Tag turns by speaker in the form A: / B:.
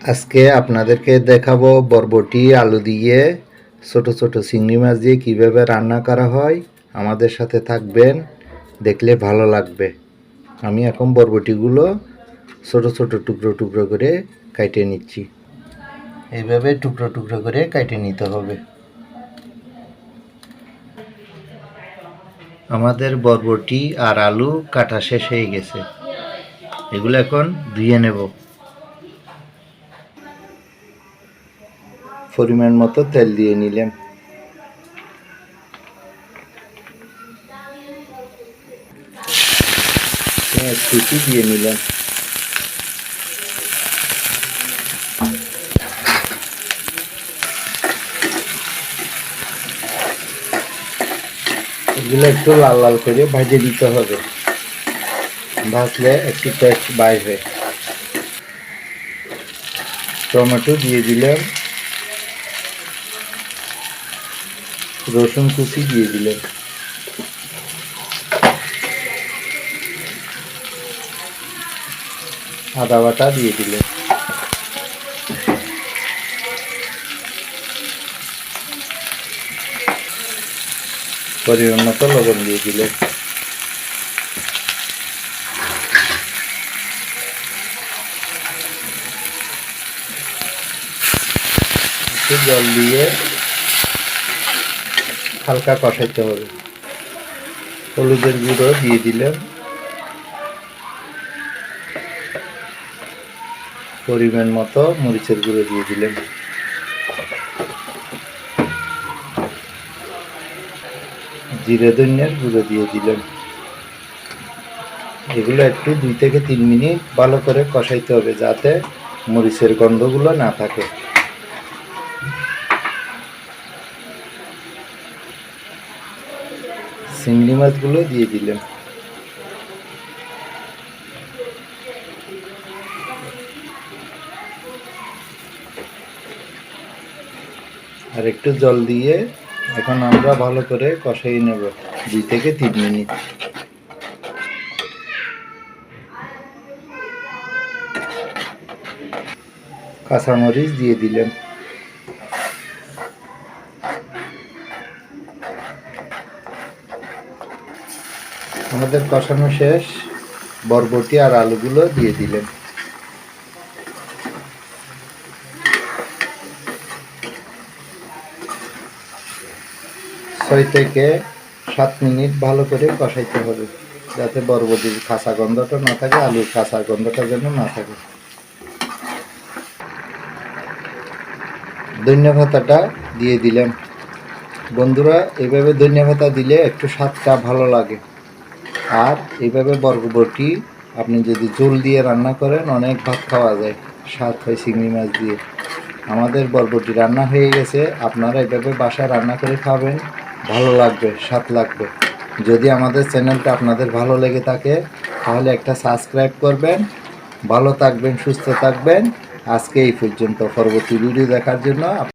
A: আজকে আপনাদেরকে দেখাবো বরবটি, আলু দিয়ে ছোট ছোট চিংড়ি মাছ দিয়ে কীভাবে রান্না করা হয়। আমাদের সাথে থাকবেন, দেখলে ভালো লাগবে। আমি এখন বরবটিগুলো ছোট ছোট টুকরো টুকরো করে কাটে নিচ্ছি। এইভাবে টুকরো টুকরো করে কাটে নিতে হবে। আমাদের বরবটি আর আলু কাটা শেষ হয়ে গেছে। এগুলো এখন ধুয়ে নেব। পরিমাণ মতো তেল দিয়ে নিলাম। দিয়ে নিলাম। এগুলো একটু লাল লাল করে ভাজে দিতে হবে। ভাজলে একটু টেস্ট বাইরে টমেটো দিয়ে দিলাম। রসুন কুচি দিয়ে দিলাম আদা বাটা দিয়ে দিলেন পরিমাণ মতো লবণ দিয়ে দিলেন একটু জল দিয়ে হালকা কষাইতে হবে। হলুদের গুঁড়ো দিয়ে দিলাম। পরিমাণ মতো মরিচের গুঁড়ো দিয়ে দিলাম। জিরে ধনিয়ার গুঁড়ো দিয়ে দিলাম। এগুলো একটু দুই থেকে তিন মিনিট ভালো করে কষাইতে হবে যাতে মরিচের গন্ধগুলো না থাকে। চিংড়ি মাছগুলো দিয়ে দিলাম আর একটু জল দিয়ে এখন আমরা ভালো করে কষাই নেব। দুই থেকে তিন মিনিট। কাঁচামরিচ দিয়ে দিলেন আমাদের কষানো শেষ। বরবটি আর আলুগুলো দিয়ে দিলেন। ছয় থেকে সাত মিনিট ভালো করে কষাইতে হবে, যাতে বরবটির কাঁচা গন্ধটা না থাকে, আলুর কাঁচা গন্ধটা যেন না থাকে। ধনিয়া ভাতাটা দিয়ে দিলাম। বন্ধুরা, এভাবে ধনিয়া ভাতা দিলে একটু স্বাদটা ভালো লাগে। আর এইভাবে বরবটি আপনি যদি জল দিয়ে রান্না করেন, অনেক ভাত খাওয়া যায়। স্বাদ হয় চিংড়ি মাছ দিয়ে। আমাদের বরবটি রান্না হয়ে গেছে। আপনারা এইভাবে বাসায় রান্না করে খাবেন। ভালো লাগবে, স্বাদ লাগবে। যদি আমাদের চ্যানেলটা আপনাদের ভালো লেগে থাকে, তাহলে একটা সাবস্ক্রাইব করবেন। ভালো থাকবেন, সুস্থ থাকবেন। আজকে এই পর্যন্ত। পরবর্তী ভিডিও দেখার জন্য